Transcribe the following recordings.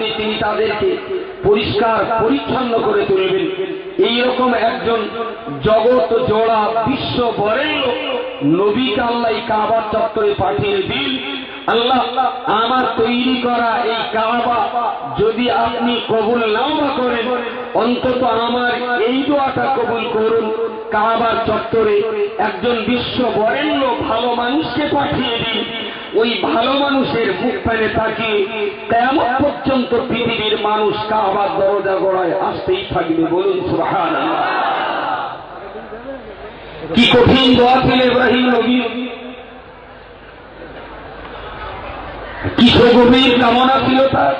জন্য তিনি তাদেরকে পরিষ্কার, পরিচ্ছন্ন করে তুলবেন। এইরকম একজন জগৎ জোড়া বিশ্ব বরেণ্য নবীকে আল্লাহ কাবার চত্বরে পাঠিয়ে দিন। আল্লাহ, আমার তৈরি করা এই কাবা যদি আপনি কবুল নাও করেন, অন্তত আমার এই দোয়াটা কবুল করুন। কাবার চত্বরে একজন বিশ্ব বরেণ্য ভালো মানুষকে পাঠিয়ে দিন। ওই ভালো মানুষের মুখ পানে তাকিয়ে কেমন পর্যন্ত পৃথিবীর মানুষ কাবার দরজা গড়ায় আসতেই থাকবে বলুন সুহান কি কঠিন দোয়া ছিল ইব্রাহিম নবী? কি গভীর কামনা ছিল তার?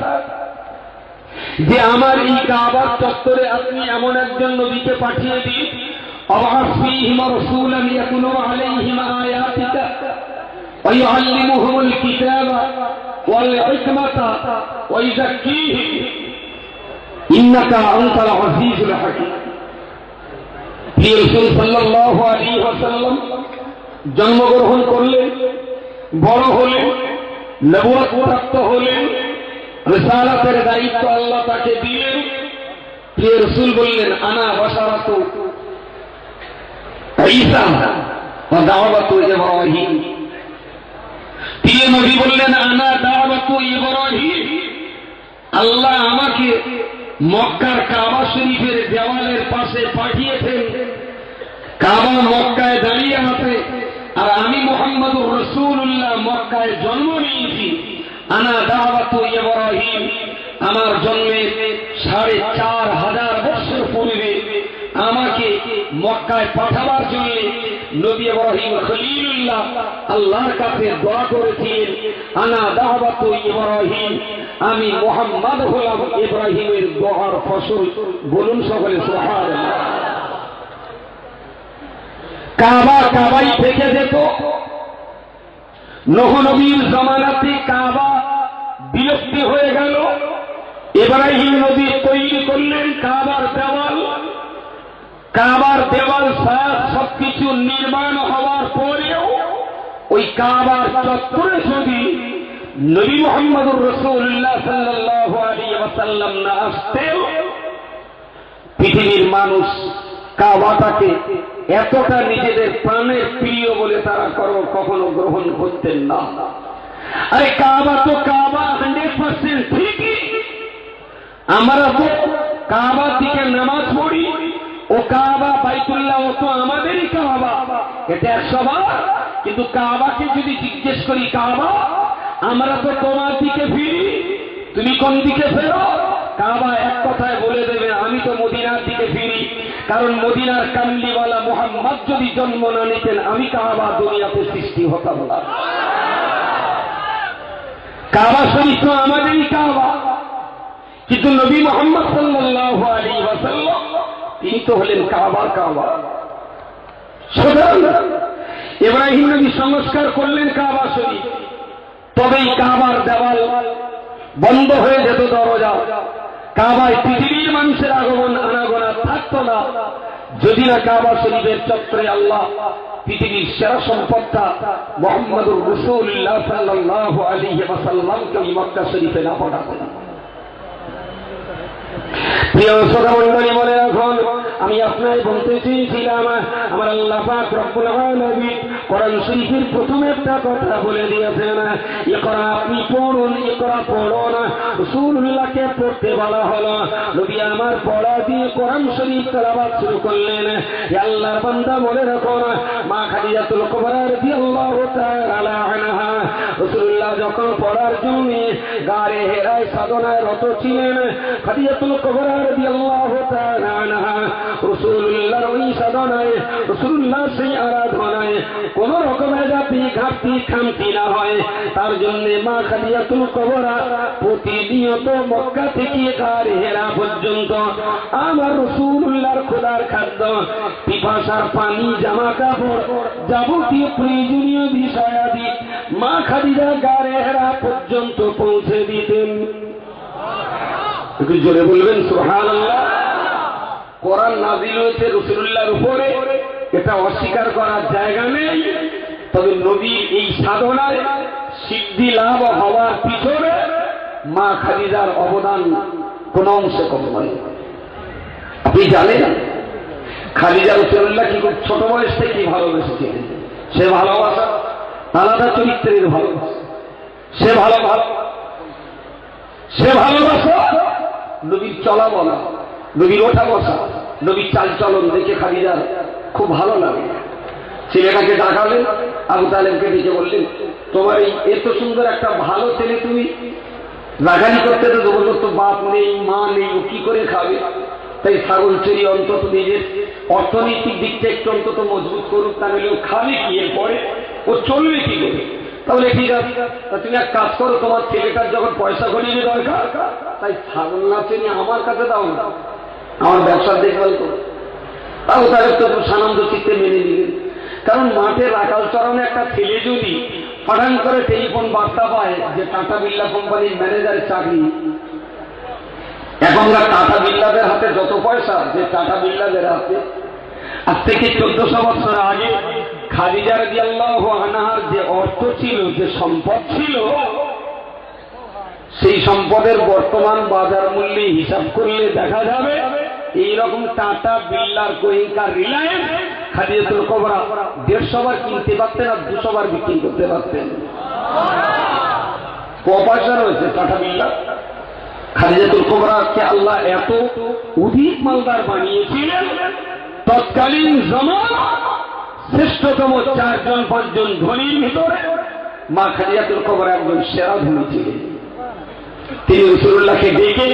যে আমার এই কাবার চত্বরে আপনি এমন একজন নবীকে পাঠিয়ে দিন অবাক ফিহিম রাসূলান ইয়াকুনু আলাইহিম আয়াতিকা। ويعلمهم الكتاب والحكمة ويزكيهم إنك أنت العزيز الحكيم প্রিয় রসুল সাল্লাহ আলী ওয়াসাল্লাম জন্মগ্রহণ করলেন বড় হলেন নবুয়ত প্রাপ্ত হলেন রিসালাতের দায়িত্ব আল্লাহ তাকে দিলেন প্রিয় রসুল বললেন আনা বসারাত ঈসা ওয়া দাওয়াতু ইব্রাহিম প্রিয় নবী বললেন, আনা দাওয়াতু ইব্রাহিম। আল্লাহ আমাকে মক্কার কাবা শরীফের দেওয়ালের পাশে পাঠিয়েছেন। কাবা মক্কায় দাঁড়িয়ে আছে। আর আমি মোহাম্মদ রসুল্লাহ মক্কায় জন্ম নিয়েছি। আনা দাওয়াতু ইব্রাহিম। আমার জন্মে সাড়ে চার হাজার বছর পূর্বে আমাকে মক্কায় পাঠাবার জন্য নবী ইব্রাহিম খলিলুল্লাহ আল্লাহর কাছে দোয়া করেছিলেন, আনা দাওয়াতু ইব্রাহিম। আমি মোহাম্মদ হলাম ইব্রাহিমের দোয়ার ফসল। বলুন সকলে, সুবহানাল্লাহ। কাবা কাবাই থেকে যেত। নহ নবীর জমানাতে কাবা বিলুপ্তি হয়ে গেল। ইব্রাহিম নবী তৈরি করলেন কাবার দেওয়াল। কাবার দেওয়াল সায়াদ সবকিছু নির্মাণ হওয়ার পরেও ওই কাবার চত্বরে যদি নবী মোহাম্মদুর রসুল্লাহ সাল্লাহ আলী না আসতেও পৃথিবীর মানুষ কাবাটাকে এতটা নিজেদের প্রাণের প্রিয় বলে তারা কর্ম কখনো গ্রহণ করতেন না। আরে কাবা তো কাবা হান্ড্রেড পার্সেন্ট ঠিকই। আমরা তো কাবা থেকে নামাজ পড়ি ও কাবা, বাইতুল্লাহ, ও তো আমাদেরই কাবা। এটা একশো কিন্তু কাবাকে যদি জিজ্ঞেস করি, কাবা, আমরা তো তোমার দিকে ফিরি, তুমি কোন দিকে ফেরো? কাবা এক কথায় বলে দেবে, আমি তো মদিনার দিকে ফিরি। কারণ মদিনার কামলিওয়ালা মোহাম্মদ যদি জন্ম না নিতেন, আমি কাবা দুনিয়াতে সৃষ্টি হতাম না। কাবা শরীফ তো আমাদেরই কাবা। কিন্তু নবী মোহাম্মদ সাল্লাহ আলী ওয়াসাল্লাম তিনি তো হলেন কাবা কাবা। সুতরাং ইব্রাহিম নবী সংস্কার করলেন কাবা শরীফ। তবেই কাবার দেওয়াল বন্ধ হয়ে যেত দরজা। কাবায় পৃথিবীর মানুষের আগমন, আনাগোনা থাকত না। যদি না কাবা শরীফের চক্রে আল্লাহ পৃথিবীর সেরা সম্পদটা মোহাম্মদুর রসুল্লাহ সাল্লাহ আলী ওয়াসাল্লামকে মক্কা শরীফে না পাঠাতেন। প্রিয় শ্রোতা মন্ডলী মনে রাখুন, আমি আপনাকে বলতে চেয়েছিলাম আমার আল্লাহ পাক রব্বুল আলামিন কোরআন শরীফের প্রথম একটা কথা বলে দিয়েছেন, ইকরা আপনি পড়ুন, ইকরা পড়ুন, রাসূলুল্লাহকে পড়তে বলা হলো, নবী আমার পড়া দিয়ে কোরআন শরীফ তেলাওয়াত শুরু করলেন, হে আল্লাহর বান্দা মনে রাখুন, মা খাদিজাতুল কুবরা রাদিয়াল্লাহু তাআলা আনহা রাসূলুল্লাহ যখন পড়ার জন্য গারে হেরায় সাধনায় রত ছিলেন, খাদিজাতুল কুবরা রাদিয়াল্লাহু তাআলা আনহা রাসূলুল্লাহর ওই সাধনায় রাসূলুল্লাহ সেই আরাধনায় কোন রকমের জাতি ঘাটতি খামতি না হয়। তার জন্য মা খাদিজাতুল কুবরা প্রতিনিয়ত মক্কা থেকে গারে হেরা পর্যন্ত আমার রাসূলুল্লাহর খোদার খাদ্য, পিপাসার পানি জামা কাপড় যাবতীয় প্রয়োজনীয় বিষয়াদি মা খাদিজা গারে হেরা পর্যন্ত পৌঁছে দিতেন। জোরে বলবেন সুহান কোরআন নাজিল হয়েছে রসুল্লাহর উপরে। এটা অস্বীকার করার জায়গা নেই। তবে নবীর এই সাধনায় সিদ্ধি লাভ হওয়ার পিছনে মা খালিদার অবদান কোন অংশে কম নয়। আপনি জানেন খালিজা রসুল্লাহ কি ছোট বয়স থেকে ভালোবেসেছিলেন? সে ভালোবাসা আলাদা চরিত্রের ভালোবাসা সে ভালো সে ভালোবাসা নবীর চলা বলা, নবীর ওঠা বসা, নবীর চাল চলন দেখে খালিজার খুব ভালো লাগে। ছেলেটাকে ডাকালেন, আবু তালেবকে ডেকে বললেন, তোমার এই এত সুন্দর একটা ভালো ছেলে তুমি। রাগানি করতে তো বলল তো বাপ নেই, মা নেই, ও কি করে খাবে? তাই ছাগল চুরি অন্তত নিজের অর্থনৈতিক দিকটা একটু অন্তত মজবুত করুক, তাহলে ও খাবে কি? এরপরে ও চলবে কি করে? তাহলে ঠিক আছে। তুমি এক কাজ করো, তোমার ছেলেটার যখন পয়সা গড়িয়ে দরকার, তাই ছাগল না চিনি আমার কাছে দাও না। আমার ব্যবসার দেখভাল করো। তাও তাহলে তো সানন্দ চিত্তে মেনে নিলেন কারণ মাঠে রাখাল চরণে একটা ছেলে যদি পাঠান করে টেলিফোন বার্তা পায় যে টাটা বিল্লা কোম্পানির ম্যানেজারের চাকরি এখনকার টাটা বিল্লাদের হাতে যত পয়সা যে টাটা বিল্লাদের হাতে আজ থেকে চোদ্দশো বছর আগে খাদিজার দিয়াল্লাহ আনাহার যে অর্থ ছিল, যে সম্পদ ছিল, সেই সম্পদের বর্তমান বাজার মূল্যে হিসাব করলে দেখা যাবে এইরকম টাটা বিল্লার গোয়েঙ্কা রিলায়েন্স খাদিজাতুল কবরা দেড়শো বার কিনতে পারতেন আর দুশো বার বিক্রি করতে পারতেন। ক পয়সা রয়েছে টাটা বিল্লা খাদিজাতুল কোবরাকে আল্লাহ এত অধিক মালদার বানিয়েছিলেন? তৎকালীন শ্রেষ্ঠতম চারজন, পাঁচজন ধনীর ভিতরে মা খাদিজাতুল কোবরা একজন সেরা ধনী ছিলেন। তিনি রসুল্লাহকে ডেকে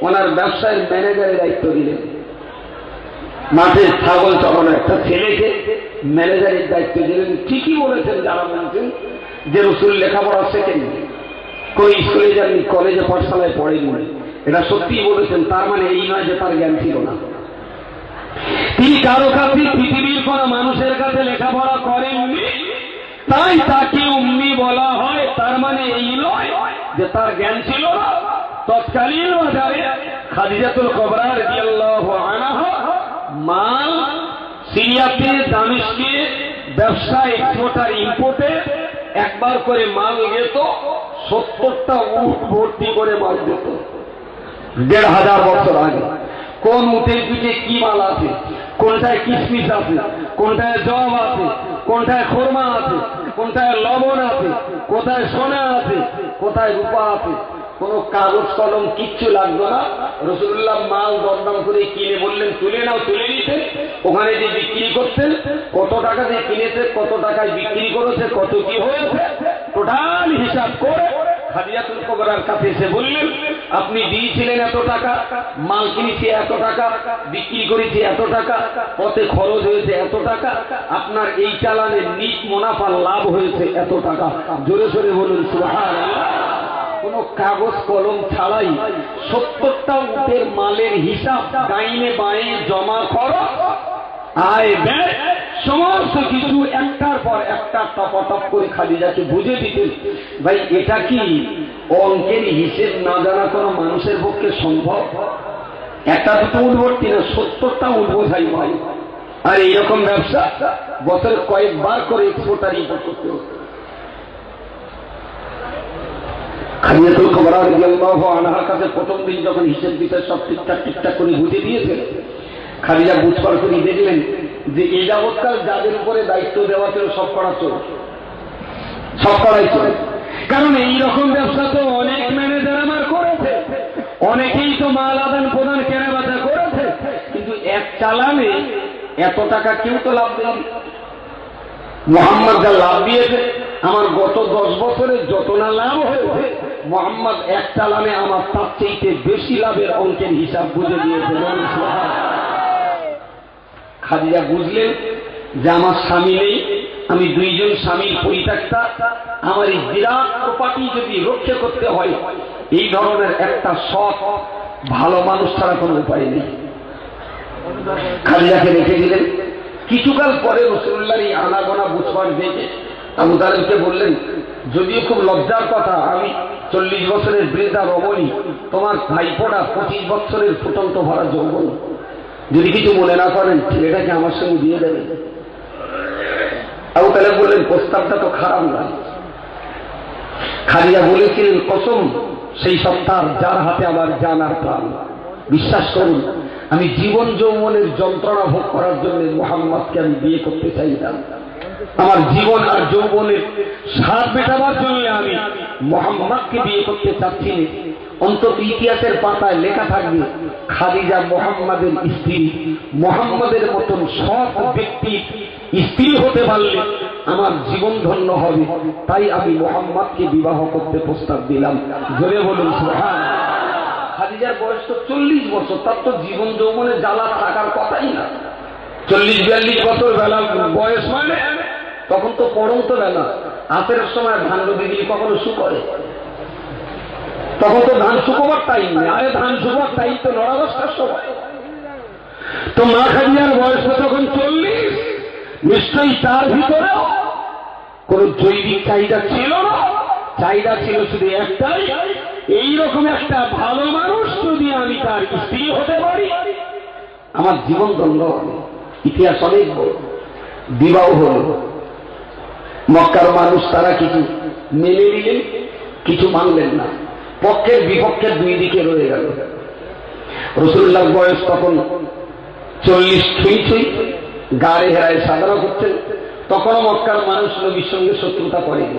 ওনার ব্যবসায়ের ম্যানেজারের দায়িত্ব দিলেন। মাঠে ছাগল চলানো একটা ছেলেকে ম্যানেজারের দায়িত্ব দিলেন। ঠিকই বলেছেন যারা বলছেন যে রসুল লেখাপড়া শেখেন কোন স্কুলে যাননি, কলেজে পাঠশালায় পড়েনি। এটা সত্যিই বলেছেন, তার মানে এই নয় যে তার জ্ঞান ছিল না। তিনি কারও কাছে পৃথিবীর কোন মানুষের কাছে লেখাপড়া করেননি। তাই তাকে উম্মি বলা হয়, তার মানে এই নয় যে তার জ্ঞান ছিল না। তৎকালীন বাজারে খাদিজাতুল কবরা রাদিয়াল্লাহু আনহা মাল সিরিয়াতে দামেশকে ব্যবসা এক্সপোর্ট আর ইম্পোর্টে একবার করে মাল যেত সত্তরটা উট ভর্তি করে মাল যেত দেড় হাজার বছর আগে। কোন উটের পিঠে কি মাল আছে? কোনটায় কিশমিশ আছে? কোনটায় জব আছে? কোনটায় খোরমা আছে? কোনটায় লবণ আছে? কোথায় সোনা আছে? কোথায় রূপা আছে? কোন কাগজ কলম কিচ্ছু লাগতো না। রসুল্লাহ মাল দরদাম করে কিনে বললেন, তুলে নাও, তুলে নিতে। ওখানে যে বিক্রি করতেন, কত টাকা দিয়ে কিনেছে, কত টাকায় বিক্রি করেছে, কত কি হয়েছে? টোটাল হিসাব করে কবরার কাছে এসে বললেন, আপনি দিয়েছিলেন এত টাকা, মাল কিনেছি এত টাকা, বিক্রি করেছি এত টাকা, পথে খরচ হয়েছে এত টাকা, আপনার এই চালানে নিট মুনাফা লাভ হয়েছে এত টাকা। জোরে সোরে বলুন, সুবহানাল্লাহ। কোন কাগজ কলম ছাড়াই সত্তরটা উটের মালের হিসাব ডাইনে বাঁয়ে জমা করো আয় ব্যয় সমস্ত কিছু একটার পর একটা টপাটপ করে খালি যাকে বুঝে দিতে। ভাই, এটা কি অঙ্কের হিসেব না জানা কোনো মানুষের পক্ষে সম্ভব? একটা দুটো উঠবর্তী না সত্তরটা উঠবো ভাই? আর এইরকম ব্যবসা বছরে কয়েকবার করে এক্সপোর্ট আর ইম্পোর্ট করতে হতো খালিয়াতুল আনহার কাছে প্রথম দিন যখন হিসেব বিচার সব ঠিকঠাক ঠিকঠাক করে বুঝে দিয়েছে খালিজা বুঝবার করে দেখলেন যে এ যাবৎকাল যাদের উপরে দায়িত্ব দেওয়া ছিল সব করা চল সব করাই চলে কারণ এই রকম ব্যবসা তো অনেক ম্যানেজার আমার করেছে। অনেকেই তো মাল আদান প্রদান কেনা বেচা করেছে। কিন্তু এক চালানে এত টাকা কেউ তো লাভ দেয়নি। মোহাম্মদ যা লাভ দিয়েছে, আমার গত দশ বছরের যত না লাভ হয়েছে, মোহাম্মদ এক চালানে আমার তার চাইতে বেশি লাভের অঙ্কের হিসাব বুঝে দিয়েছে। খাদিজা বুঝলেন যে আমার স্বামী নেই, আমি দুইজন স্বামীর পরিত্যাগতা আমার এই বিরাট প্রপার্টি যদি রক্ষা করতে হয়, এই ধরনের একটা সৎ, ভালো মানুষ ছাড়া কোনো উপায় নেই। খাদিজাকে রেখে দিলেন। কিছুকাল পরে রসুল্লাহ এই আনাগোনা বুঝবার দেখে আবু তালেবকে বললেন, যদিও খুব লজ্জার কথা, আমি চল্লিশ বছরের বৃদ্ধা রমণী, তোমার ভাইপোটা পঁচিশ বছরের ফুটন্ত ভরা যৌবন। যদি কিছু মনে না করেন, ছেলেটাকে আমার সঙ্গে দিয়ে দেবেন। আবু তালেব বললেন, প্রস্তাবটা তো খারাপ না। খালিয়া বলেছিলেন, কসম, সেই সত্তার যার হাতে আমার জানার প্রাণ। বিশ্বাস করুন, আমি জীবন যৌবনের যন্ত্রণা ভোগ করার জন্য মোহাম্মদকে আমি বিয়ে করতে চাইতাম আমার জীবন আর যৌবনের স্বাদ মেটাবার জন্য আমি মোহাম্মদকে বিয়ে করতে চাচ্ছি না। অন্তত ইতিহাসের পাতায় লেখা থাকবে, খাদিজা মোহাম্মদের স্ত্রী, মোহাম্মদের মতন সৎ ব্যক্তি স্ত্রী হতে পারলে আমার জীবন ধন্য হবে। তাই আমি মোহাম্মদকে বিবাহ করতে প্রস্তাব দিলাম। জোরে বলুন সুহান খাদিজার বয়স তো চল্লিশ বছর, তার তো জীবন যৌবনে জ্বালা থাকার কথাই না। চল্লিশ, বিয়াল্লিশ বছর বেলা বয়স মানে তখন তো পড়ন্ত বেলা। আতের সময় ধান রবি দিলি কখনো শু করে। তখন তো ধান শুকোবার টাইম নেই। আরে ধান শুকোবার টাইম তো দশটার সময়। তো মা খাদিজার বয়স তখন চল্লিশ। নিশ্চয়ই তার ভিতরেও কোন জৈবিক চাহিদা ছিল না। চাহিদা ছিল শুধু একটাই। এইরকম একটা ভালো মানুষ যদি আমি তার স্ত্রী হতে পারি, আমার জীবন দ্বন্দ্ব ইতিহাস অনেক বিবাহ হল। মক্কার মানুষ তারা কিছু মেনে নিলেন, কিছু মানলেন না। পক্ষের বিপক্ষের দুই দিকে রয়ে গেল। রসুল্লাহ বয়স তখন চল্লিশ ছুঁই ছুঁই, গাড়ি হেরায় সাধারণ করছেন তখনও মক্কার মানুষ নবীর সঙ্গে শত্রুতা করেনি।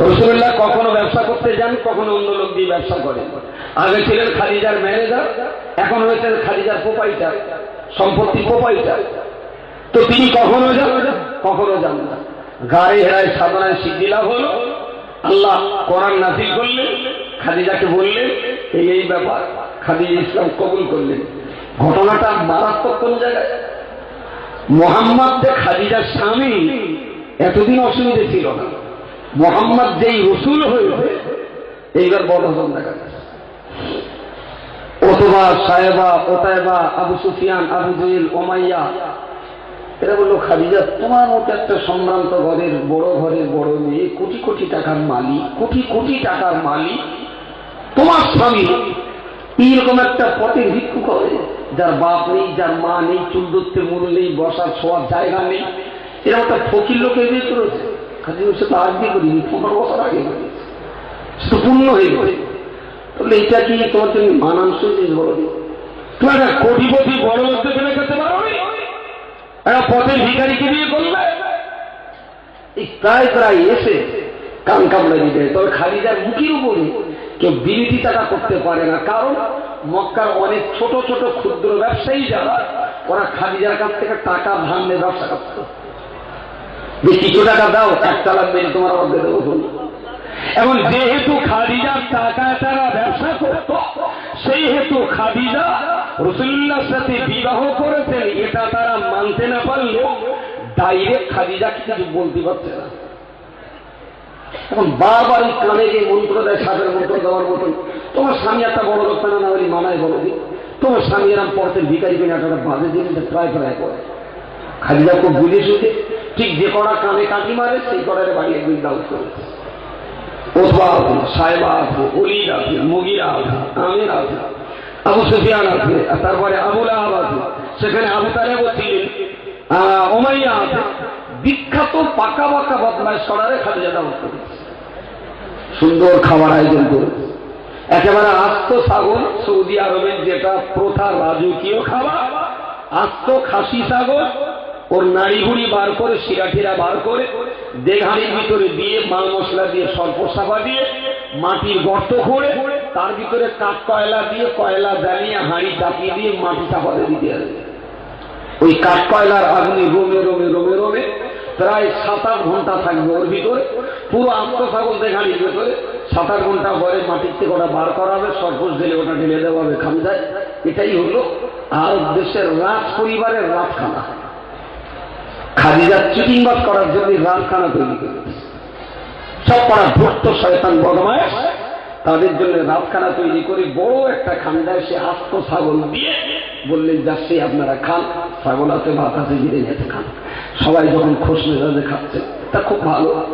রসুল্লাহ কখনো ব্যবসা করতে যান, কখনো অন্য লোক দিয়ে ব্যবসা করেন। আগে ছিলেন খালিজার ম্যানেজার, এখন হয়েছেন খালিজার প্রোপাইটার সম্পত্তি প্রোপাইটার। তো তিনি কখনো যান কখনো যান না। গাড়ি হেরায় সাধনায় সিদ্ধি লাভ হলো। আল্লাহ কোরআন নাসিল করলেন, খাদিজাকে বললেন, এই এই ব্যাপার, খাদিজা ইসলাম কবুল করলেন। ঘটনাটা মারাত্মক কোন জায়গায়? মোহাম্মদ যে খাদিজার স্বামী এতদিন অসুবিধে ছিল না। মোহাম্মদ যেই রসুল হয়েছে এইবার বড় হজন দেখা যাচ্ছে অথবা সাহেবা ওতায়বা, আবু সুফিয়ান, আবু জহিল, ওমাইয়া এরা বলল, খাদিজা, তোমার মতো একটা সম্ভ্রান্ত ঘরের বড় ঘরের বড় মেয়ে কোটি কোটি টাকার মালিক, কোটি কোটি টাকার মালিক, তোমার স্বামী এইরকম একটা পথে ভিক্ষু করে যার বাপ নেই, যার মা নেই, চুল ধরতে মূল নেই, বসার ছোঁয়ার জায়গা নেই। এরকম একটা ফকির লোকে বিয়ে করেছে। খাদি সে তো আজ দিয়ে করিনি, পনেরো বছর আগে করেছে। সে পূর্ণ হয়ে গেছে। তাহলে এটা কি তোমার জন্য মানানসই জিনিস বড় তুমি একটা কোটিপতি বড় ফেলে করতে পারো একটা পথের ভিখারিকে বিয়ে এই প্রায় প্রায় এসে কান কামড়ে দিতে তবে খালিদার মুখের উপরে কেউ বিরোধিতাটা করতে পারে না। কারণ মক্কার অনেক ছোট ছোট ক্ষুদ্র ব্যবসায়ী যারা, ওরা খাদিজার কাছ থেকে টাকা নিয়ে ব্যবসা করত। যে কিছু টাকা দাও, এক চালাক মেরে তোমার অর্ধে দেবো। এখন যেহেতু খাদিজার টাকা তারা ব্যবসা করত সেই হেতু খাদিজা রসুল্লার সাথে বিবাহ করেছেন, এটা তারা মানতে না পারলেও ডাইরেক্ট খাদিজা কিছু বলতে পারছে না। এখন বারবার কানে যে মন্ত্র দেয় সাপের মন্ত্র দেওয়ার মতন, তোমার স্বামী একটা বড় লোক না হলে মানায় বলো দিন তোমার স্বামী এরম পড়তে ভিকারি কিনে, একটা বাজে জিনিস প্রায় প্রায় করে। খাদিজা খুব বুঝে শুধে ঠিক যে কড়া কানে কাটি মারে, সেই কড়ারে বাড়ি একদিন দাও করেছে ওসবা আছে সাহেবা আছে অলিদ আছে মুগিরা আছে আমির আছে আবু সুফিয়ান আছে, আর তারপরে আবুল আহাব আছে। সেখানে আবু তালেব ছিলেন। ওমাইয়া আছে। বিখ্যাত পাকা পাকা বদমায় সরারে খাদিজা দাওয়াত করেছে। সুন্দর খাবার আয়োজন করেছে। একেবারে আস্ত ছাগল সৌদি আরবের যেটা প্রথা রাজকীয় খাবার। আস্ত খাসি ছাগল, ওর নাড়িভুড়ি বার করে, শিরাটিরা বার করে দেঘাড়ির ভিতরে দিয়ে মাল মশলা দিয়ে সর্প সাফা দিয়ে মাটির গর্ত করে তার ভিতরে কাঠ কয়লা দিয়ে কয়লা জ্বালিয়ে, হাঁড়ি চাপিয়ে দিয়ে মাটি চাপাতে দিতে হবে। ওই কাঠ কয়লার আগুনে রোমে রোমে রোমে রোমে প্রায় সাত আট ঘণ্টা থাকবে ওর ভিতরে। পুরো আত্মসাগর দেখানির ভেতরে। সাত আট ঘণ্টা পরে মাটির থেকে ওটা বার করা হবে সরপোষ ঢেলে ওটা ঢেলে দেওয়া হবে খামজায় এটাই হলো আর দেশের রাজ পরিবারের রাজখানা খাদিজার চিটিংবাদ করার জন্য রাজখানা তৈরি করে সব পাড়া ভক্ত শয়তান বদমায় তাদের জন্য রাতখানা তৈরি করে বড় একটা খান্ডায় সে আস্ত ছাগল দিয়ে বললেন, যাচ্ছে, আপনারা খান। ছাগল আছে ভাত আছে জিরে যেতে খান। সবাই যখন খোঁজ মেজাজে খাচ্ছে, তা খুব ভালো।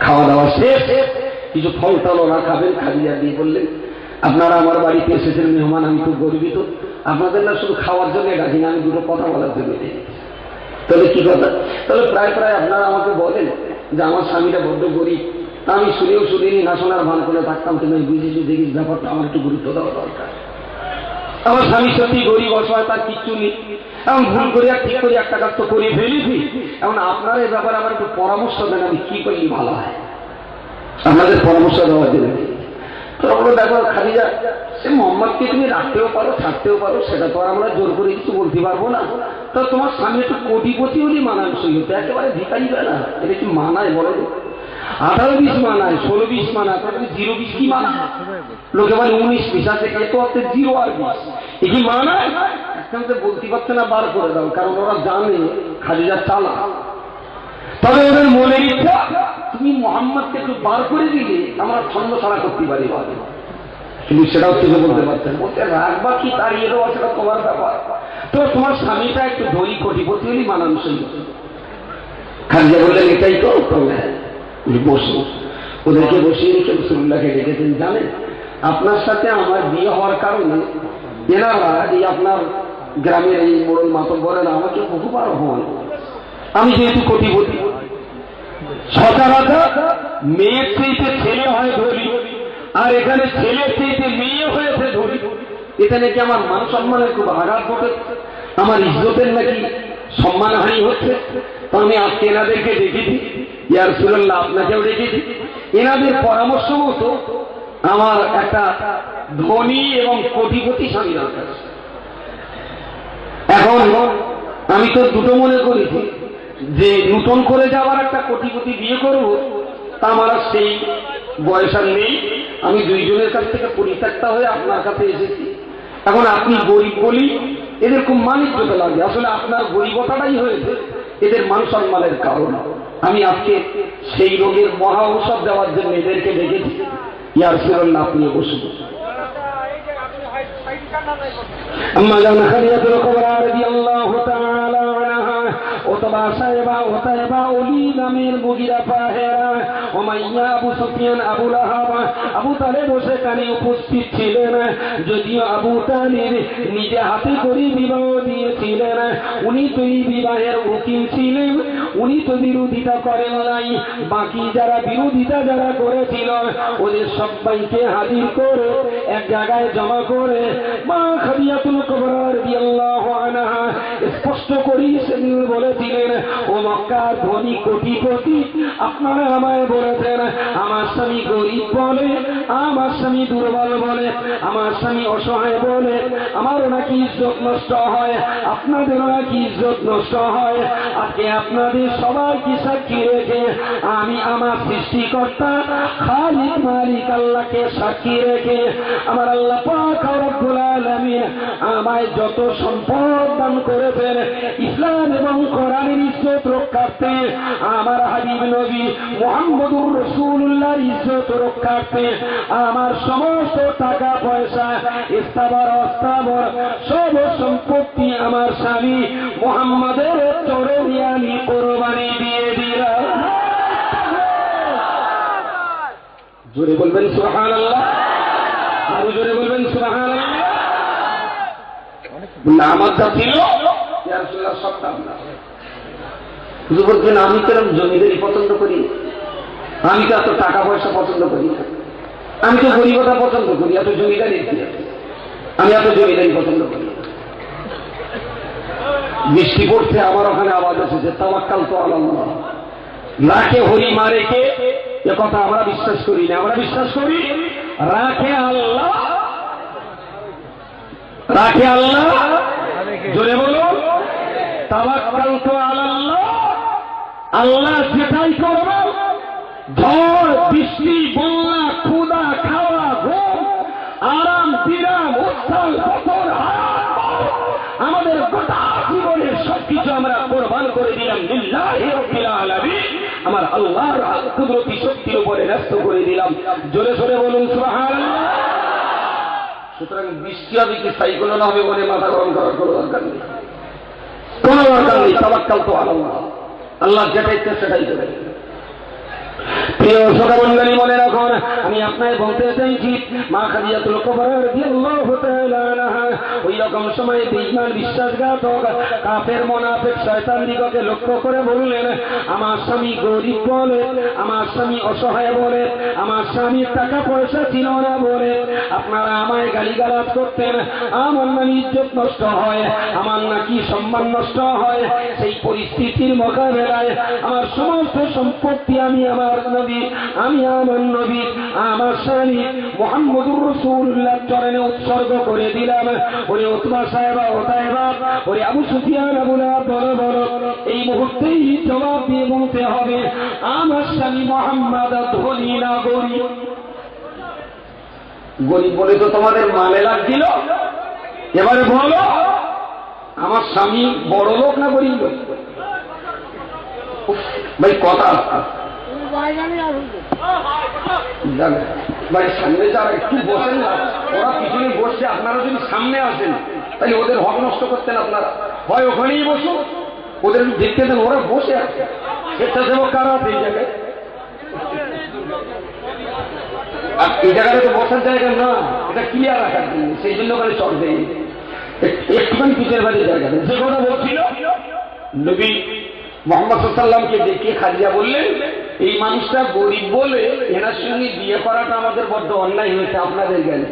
খাওয়া দাওয়া শেষ। কিছু ফল টল ওরা খাবেন খালিয়া দিয়ে বললেন, আপনারা আমার বাড়িতে এসেছেন, মেহমান, আমি খুব গর্বিত। আপনাদের না শুধু খাওয়ার জন্য ডাকি না, আমি দুটো কথা বলার জন্য। তাহলে কি কথা? তাহলে প্রায় প্রায় আপনারা আমাকে বলেন যে, আমার স্বামীটা বড্ড গরিব। আমি শুনেও শুনিনি, না শোনার ভান করে থাকতাম, কিন্তু আমি বুঝেছি দেখিস ব্যাপারটা আমার একটু গুরুত্ব দেওয়া দরকার। আমার স্বামী সত্যি গরিব, অসহায়, তার কিচ্ছু নেই। এখন ভুল করে আর ঠিক করে একটা কাজ তো করে ফেলেছি। এখন আপনারা এই ব্যাপারে আমার একটু পরামর্শ দেন, আমি কি করলে ভালো হয়? আপনাদের পরামর্শ দেওয়ার জন্য। তো আমরা দেখো খালিজা সে মোহাম্মদকে তুমি রাখতেও পারো, ছাড়তেও পারো, সেটা তো আর আমরা জোর করে কিছু বলতে পারব না। তো তোমার স্বামী একটু কোটিপতি হলেই মানানসই হতো, একেবারে ভিকারি না এটা কি মানায় বলো? আঠারো বিশ মানায়, ষোলো বিশ মানায় তারপরে জিরো বিশ কি মানায়? লোকে বলে উনিশ বিশ আছে এ তো হচ্ছে জিরো আর বিশ। এ কি মানায়? তো বলতে পারছে না, বার করে দাও, কারণ ওরা জানে খালিজা চালা তবে ওদের মনের ইচ্ছা, তুমি মোহাম্মদকে একটু বার করে দিলে, আমরা ছন্দ ছাড়া করতে পারি। কিন্তু সেটাও তুমি বলতে পারছেন বলতে রাখবা কি তাড়িয়ে দেওয়া, সেটা তোমার ব্যাপার। তো তোমার স্বামীটা একটু ধনী, কোটিপতি হলেই মানানসই। খালিজা বললেন, এটাই তো তবে বসো। ওদেরকে বসিয়ে রেখে রসুল্লাহকে ডেকেছেন জানেন, আপনার সাথে আমার বিয়ে হওয়ার কারণে এনারা এই আপনার গ্রামের এই মোড়ল মাতব্বরেরা আমাকে বহুবার হন আমি যেহেতু কোটিপতি, সচরাচর মেয়ের চাইতে ছেলে হয় ধরি আর এখানে ছেলের চাইতে মেয়ে হয়েছে ধরি এটা নাকি আমার মান সম্মানের খুব আঘাত ঘটে আমার ইজ্জতের নাকি সম্মানহানি হচ্ছে। তো আমি আজকে এনাদেরকে দেখেছি ইয়ার সুরল্লাহ আপনাকেও দেখেছি এনাদের পরামর্শ মতো আমার একটা ধনী এবং কোটিপতি স্বামী দরকার এখন আমি তো দুটো মনে করেছি যে নূতন করে যাওয়ার একটা কোটিপতি বিয়ে করব, তা আমার সেই বয়স আর নেই। আমি দুইজনের কাছ থেকে পরিত্যক্তা হয়ে আপনার কাছে এসেছি। এখন আপনি গরিব বলি এদের খুব মানিজ্যতা লাগে আসলে আপনার গরিবতাটাই হয়েছে এদের মান সম্মানের কারণ আমি আজকে সেই রোগের মহা ঔষধ দেওয়ার জন্য এদেরকে ডেকেছি ইয়ার সুরল্লাহ আপনি বসুন أما كان خلية الكبرى رضي الله تعالى عنها অথবা সাহেবা উপস্থিত ছিলেন। যদিও আবু তালিব নিজে হাতে করে বিবাহ দিয়েছিলেন, উনি তো বিবাহের উকিল ছিলেন, উনি তো বিরোধিতা করেন নাই। বাকি যারা বিরোধিতা যারা করেছিল, ওদের সবাইকে হাজির করে এক জায়গায় জমা করে মা খাদিয়াতুল কবরা রাদিয়াল্লাহু আনহা স্পষ্ট করি সেদিন বলেছিলেন ও মক্কার ধনী কোটিপতি, আপনারা আমায় বলেছেন, আমার স্বামী গরিব বলে, আমার স্বামী দুর্বল বলে, আমার স্বামী অসহায় বলে, আমারও নাকি ইজ্জত নষ্ট হয়, আপনাদেরও নাকি ইজ্জত নষ্ট হয়, আজকে আপনাদের সবাইকে সাক্ষী রেখে আমি আমার সৃষ্টিকর্তা খালিক মালিক আল্লাহকে সাক্ষী রেখে আমার আল্লাহ আমায় যত সম্পদ দান করেছেন, ইসলাম এবং কোরআনের ইজ্জত রক্ষার্থে আমার হাবিব নবী মোহাম্মদুর রসুল্লাহর ইজ্জত রক্ষার্থে আমার সমস্ত টাকা পয়সা স্থাবর অস্থাবর সব সম্পত্তি আমার স্বামী মোহাম্মদের চরে আমি কোরবানি দিয়ে দিলাম জোরে বলবেন সুহান আল্লাহ আরও জোরে বলবেন সুহান আল্লাহ বললে আমার যা ছিল সবটা আপনার শুধু বলছেন আমি কেরম জমিদারি পছন্দ করি? আমি তো এত টাকা পয়সা পছন্দ করি না। আমি তো গরিবতা পছন্দ করি, এত জমিদারি? আমি এত জমিদারি পছন্দ করি। বৃষ্টি পড়ছে আমার ওখানে আওয়াজ এসেছে তামাক্কাল তো আল্লাহ রাখে হরি মারে কে এ কথা আমরা বিশ্বাস করি না। আমরা বিশ্বাস করি, রাখে আল্লাহ। রাখে আল্লাহ। জোরে বলো তাবাক্কাল তো আল্লাহ যেটাই করবে। ঝড় বৃষ্টি, বন্যা ক্ষুদা খাওয়া, ঘুম, আরাম, বিরাম উত্থান পতন আমাদের গোটা জীবনের সবকিছু আমরা কোরবান করে দিলাম। আলামিন। আমার আল্লাহর কুদরতি শক্তির উপরে ন্যস্ত করে দিলাম। জোরে জোরে বলুন, সুবহানাল্লাহ। সুতরাং বৃষ্টি হবে কি সাইক্লোন হবে বলে মাথা গরম করার কোনো দরকার নেই। কোনো দরকার নেই তাবাক্কাল তো আল্লাহ আল্লাহ যেটা ইচ্ছে সেটাই করে প্রিয় শ্রোতা রাখুন, আমি আপনার বলতে চাইছি, মা খাদিজাতুল কুবরা রাদিয়াল্লাহু তাআলা ওই রকম সময় বেঈমান বিশ্বাসঘাতক, কাফের মুনাফিক শয়তান দিগকে লক্ষ্য করে বললেন, আমার স্বামী গরিব বলে, আমার স্বামী অসহায় বলে, আমার স্বামীর টাকা পয়সা ছিল না বলে, আপনারা আমায় গালিগালাজ করতেন, আমার নাকি ইজ্জত হয়, আমার নাকি সম্মান নষ্ট হয়, সেই পরিস্থিতির মোকাবেলায় আমার সমস্ত সম্পত্তি আমি আমার আমি আমার নবী, আমার স্বামী মোহাম্মদুর রসুল্লাহ চরণে উৎসর্গ করে দিলাম। ওরে ওতমা সাহেবা ওতাহেবা ওরে আবু সুফিয়ান আবুলা বলো বলো, এই মুহূর্তেই জবাব দিয়ে বলতে হবে, আমার স্বামী মোহাম্মদ ধনী না গরিব? গরিব বলে তো তোমাদের মানে লাগছিল। এবারে বলো, আমার স্বামী বড় লোক না গরিব? ভাই, কথা ভাই, সামনে যারা একটু বসেন না, ওরা পিছনে বসছে, আপনারা যদি সামনে আসেন, তাহলে ওদের হক নষ্ট করতেন আপনারা। হয় ওখানেই বসুন, ওদের দেখতে দেন, ওরা বসে আছে। স্বেচ্ছাসেবক কারা আছে এই জায়গায়? আর এই জায়গাটা তো বসার জায়গা না, এটা ক্লিয়ার রাখার জন্য, সেই জন্য ওখানে চট দেয় একটুখানি পিছের বাড়ির জায়গা যে কথা বলছিল, নবী মোহাম্মদ সাল্লামকে দেখে খাদিজা বললেন এই মানুষটা গরিব বলে এনার সঙ্গে বিয়ে করাটা আমাদের বড্ড অন্যায় হয়েছে আপনাদের জ্ঞানে।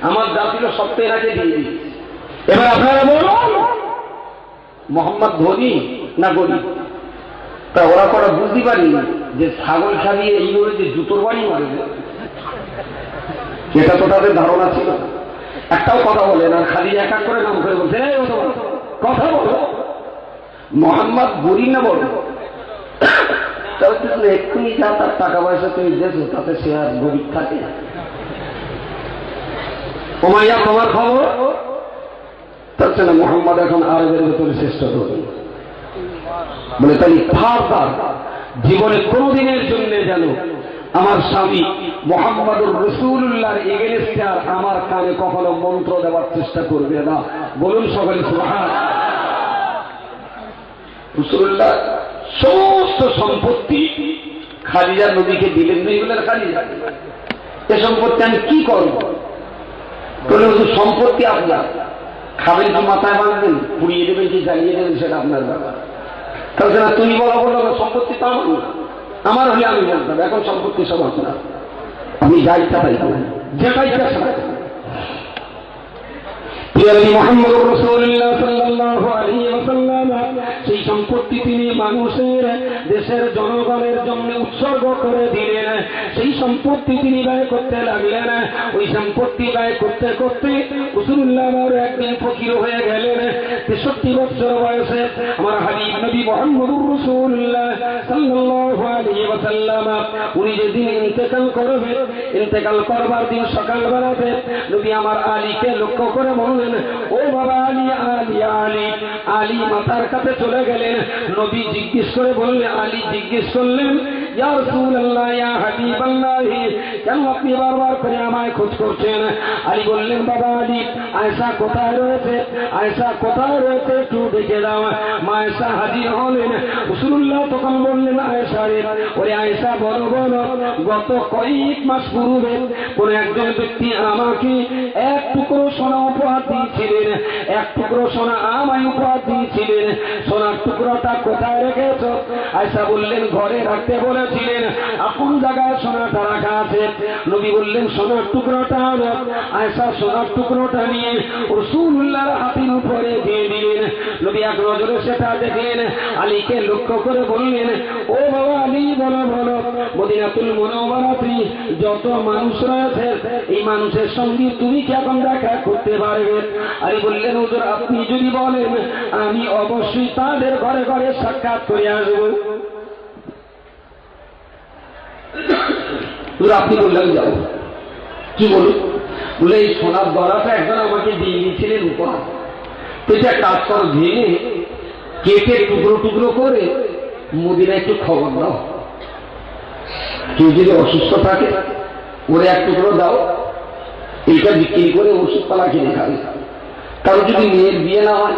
আমার যা ছিল তো এনাকে দিয়ে দিই এবার আপনারা বলুন মোহাম্মদ ধনী না গরিব? তা ওরা করা বুঝতে পারি যে ছাগল ছাড়িয়ে এই করে যে জুতোর বাড়ি মারবে এটা তো তাদের ধারণা ছিল। না। একটাও কথা বলেন আর খালি এক এক করে নাম করে বলছে "এই ওটা বলো, কথা বলো। মোহাম্মদ গরিব না বলো এক্ষুনি যা তার টাকা পয়সা তুমি তাতে সে আর গরিব থাকে ওমাইয়া, তোমার খবর? তাহলে না মোহাম্মদ এখন আরবের ভেতরে শ্রেষ্ঠ ধনী। বলে তাই ফারদার জীবনে কোনোদিনের জন্য যেন আমার স্বামী মোহাম্মদুর রসুল্লাহর এগেনস্টে আর আমার কানে কখনো মন্ত্র দেওয়ার চেষ্টা করবে না। বলুন সকলে সুহান রসুল্লাহ সমস্ত সম্পত্তি খালিজা নদীকে দিলেন বলে খালিজা এ সম্পত্তি আমি কি করব? বলে সম্পত্তি আপনার। খাবেন কি মাথায় বাঁধবেন? পুড়িয়ে দেবেন কি জ্বালিয়ে দেবেন সেটা আপনার ব্যাপার। তাহলে তুমি বলা, বলো না সম্পত্তি তো আমার না। আমার হলে আমি বলতাম, এখন সম্পত্তি সব আপনার। আমি যা ইচ্ছা তাই করব যেটা ইচ্ছা সেটা করব। প্রিয় নবী মুহাম্মদ রাসূলুল্লাহ তিনি মানুষের, দেশের জনগণের জন্য উৎসর্গ করে দিলেন। সেই সম্পত্তি তিনি ব্যয় করতে লাগলেন। ওই সম্পত্তি ব্যয় করতে করতে রাসূলুল্লাহ আমার একদিন ফকির হয়ে গেলেন। তেষট্টি বছর বয়সে আমার হাবিব নবী মুহাম্মদুর রাসূলুল্লাহ সাল্লাল্লাহু আলাইহি উনি যেদিন ইন্তেকাল করবে, ইন্তেকাল করবার দিন সকালবেলাতে নবী আমার আলীকে লক্ষ্য করে বললেন, ও বাবা আলী আলী আলী। আলী মাথার কাছে চলে গেলেন। নবী জিজ্ঞেস করে বললেন আলী জিজ্ঞেস করলেন ইয়া রাসূলুল্লাহ, ইয়া হাবিবাল্লাহ, কেন আপনি বারবার করে আমায় খোঁজ করছেন? আলী বললেন, বাবা আলী, আয়েশা কোথায় রয়েছে? আয়েশা কোথায় রয়েছে? একটু দেখে দাও। মা আয়েশা হাজির হলেন। রাসূলুল্লাহ তখন বললেন, আয়েশা রে, ওরে আয়েশা বলো বলো, গত কয়েক মাস পূর্বে কোন একজন ব্যক্তি আমাকে এক টুকরো সোনা উপহার দিয়েছিলেন। এক টুকরো সোনা আমায় উপহার দিয়েছিলেন। সোনার টুকরোটা কোথায় রেখেছ? আয়সা বললেন, ঘরে রাখতে বলেছিলেন আপন জায়গায় সোনাটা রাখা আছে? নবী বললেন, সোনার টুকরোটা আয়সা সোনার টুকরোটা নিয়ে রসুল্লাহর হাতির উপরে দিয়ে দিলেন। নবী এক নজরে সেটা দেখলেন। আলীকে লক্ষ্য করে বললেন, ও বাবা, আলী, বলো বলো, মদিনাতুল মনোবরাত্রি যত মানুষ রয়েছে, এই মানুষের সঙ্গে তুমি কি এখন দেখা করতে পারবে? আলী বললেন, হুজুর, আপনি যদি বলেন, আমি অবশ্যই তাদের ঘরে ঘরে সাক্ষাৎ করে আসব। হুজুর আপনি বললেন, যাও। কি বলুন? বলে এই সোনার দরাটা একবার আমাকে দিয়ে দিয়েছিলেন উপহার। তো এটা কাজ কর, ভেঙে কেটে টুকরো টুকরো করে মোদিরা একটু খবর দাও। কেউ যদি অসুস্থ থাকে, ওরে এক টুকরো দাও। এইটা বিক্রি করে ওষুধপালা কিনে খাবে। কারও যদি মেয়ের বিয়ে না হয়,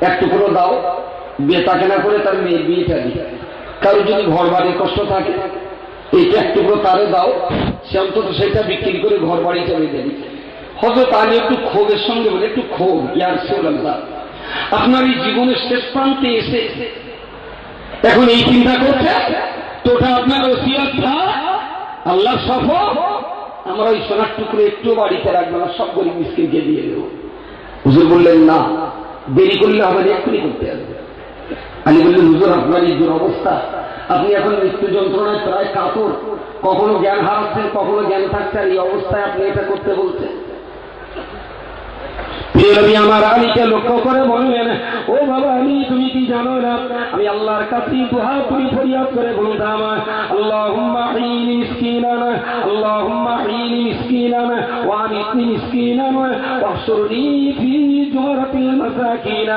এক টুকরো দাও। বিয়ে তাকে না করে তার মেয়ের বিয়েটা দিই কারও যদি ঘর বাড়ির কষ্ট থাকে এইটা এক টুকরো তারে দাও। সে অন্তত সেটা বিক্রি করে ঘর বাড়ি চলে দেবে হজরত আলী একটু ক্ষোভের সঙ্গে বলে, একটু ক্ষোভ ইয়ার সোল্লাহ আপনার এই জীবনের শেষ প্রান্তে এসে এখন এই চিন্তা করছে? তোটা আপনার আল্লাহ সফল? আমরা ওই সোনার টুকরো একটু বাড়িতে রাখব না, সব গরিব মিসকিনকে দিয়ে দেবো। হুজুর বললেন, না, দেরি করলে আমাদের এক্ষুনি করতে আসবে আমি বললেন, হুজুর, আপনার এই দুরবস্থা আপনি এখন মৃত্যু যন্ত্রণায় প্রায় কাতর। কখনো জ্ঞান হারাচ্ছেন, কখনো জ্ঞান থাকছে এই অবস্থায় আপনি এটা করতে বলছেন। আমার আলীকে লক্ষ্য করে বললেন, ও বাবা, আমি, তুমি কি জানো না? আমি আল্লাহর কাছে দুহা করি, ফরিয়াদ করে বলতাম আল্লাহুম্মা হিনি মিসকিনান, আল্লাহুম্মা হিনি ওয়া আমিতনি মিসকিনান ওয়াহশুরনি ফি জুমারাতিল মাসাকিন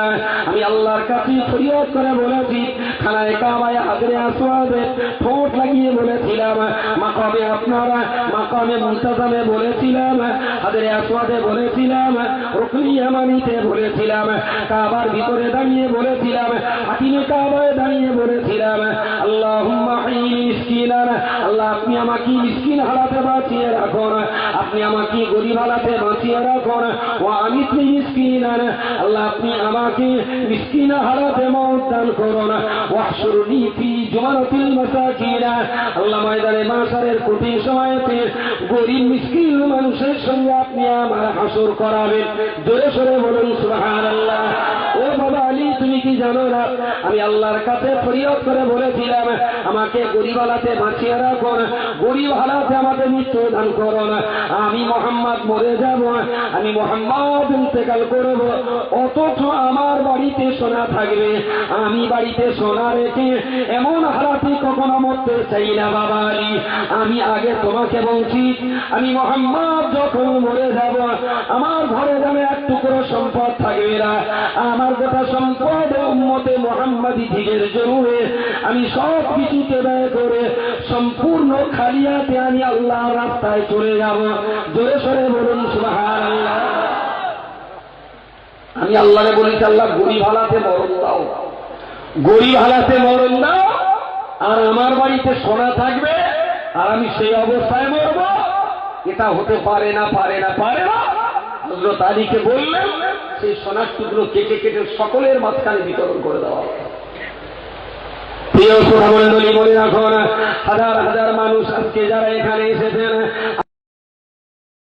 আমি আল্লাহর কাছে ফরিয়াদ করে বলেছি, খানায় কাবায় হাজরে আসওয়াদে ঠোঁট লাগিয়ে বলেছিলাম, মাকামে আপনারা মাকামে মুনতাজামে বলেছিলাম, হাজরে আসওয়াদে বলেছিলাম, রুকনি ইয়ামানিতে বলেছিলাম, কাবার ভিতরে দাঁড়িয়ে বলেছিলাম হাকিমে কাবায় দাঁড়িয়ে বলেছিলাম মিসকিনান, আল্লাহ আপনি আমাকে মিসকিন হারাতে বাঁচিয়ে রাখুন। আপনি আমাকে গরিব হারাতে বাঁচিয়ে রাখুন। ও আমি তুমি মিসকিনান। আল্লাহ, আপনি আমাকে মিসকিন দান করুন। মাসাকিন। আল্লাহ ময়দানে মাসারের কঠিন সময়তে গরিব মিসকিন মানুষের সঙ্গে আপনি আমার হাসর করাবেন। জোরে সরে বলুন, সুবহানাল্লাহ। জানো না? আমি আল্লাহর কাছে ফরিয়াদ করে বলেছিলাম, আমাকে গরিব হালাতে বাঁচিয়ে না গরিব হালাতে আমাকে মৃত্যু দান করো না আমি মোহাম্মদ মরে যাব, আমি মোহাম্মদ ইন্তেকাল করব, অথচ আমার বাড়িতে সোনা থাকবে। আমি বাড়িতে সোনা রেখে এমন হালাতে কখনো মরতে চাই না, বাবা আমি আগে তোমাকে বলছি, আমি মোহাম্মদ যখন মরে যাব, আমার ঘরে যাবে এক টুকরো সম্পদ থাকবে না। আমার গোটা সম্পদ উম্মতে মোহাম্মদী দিগের জরুরে আমি সব কিছুকে ব্যয় করে সম্পূর্ণ খালিয়াতে আমি আল্লাহ রাস্তায় চলে যাব। জোরে সরে বলুন আল্লাহ আমি আল্লাহকে বলেছি, আল্লাহ গরিব হালাতে মরণ দাও। গরিব হালাতে মরণ দাও। আর আমার বাড়িতে সোনা থাকবে, আর আমি সেই অবস্থায় মরব এটা হতে পারে না পারে না পারে না হজরত আলীকে বললেন, সেই সোনার টুকরো কেটে কেটে সকলের মাঝখানে বিতরণ করে দেওয়া। প্রিয় সোনামণ্ডলী বলে রাখুন হাজার হাজার মানুষ আজকে যারা এখানে এসেছেন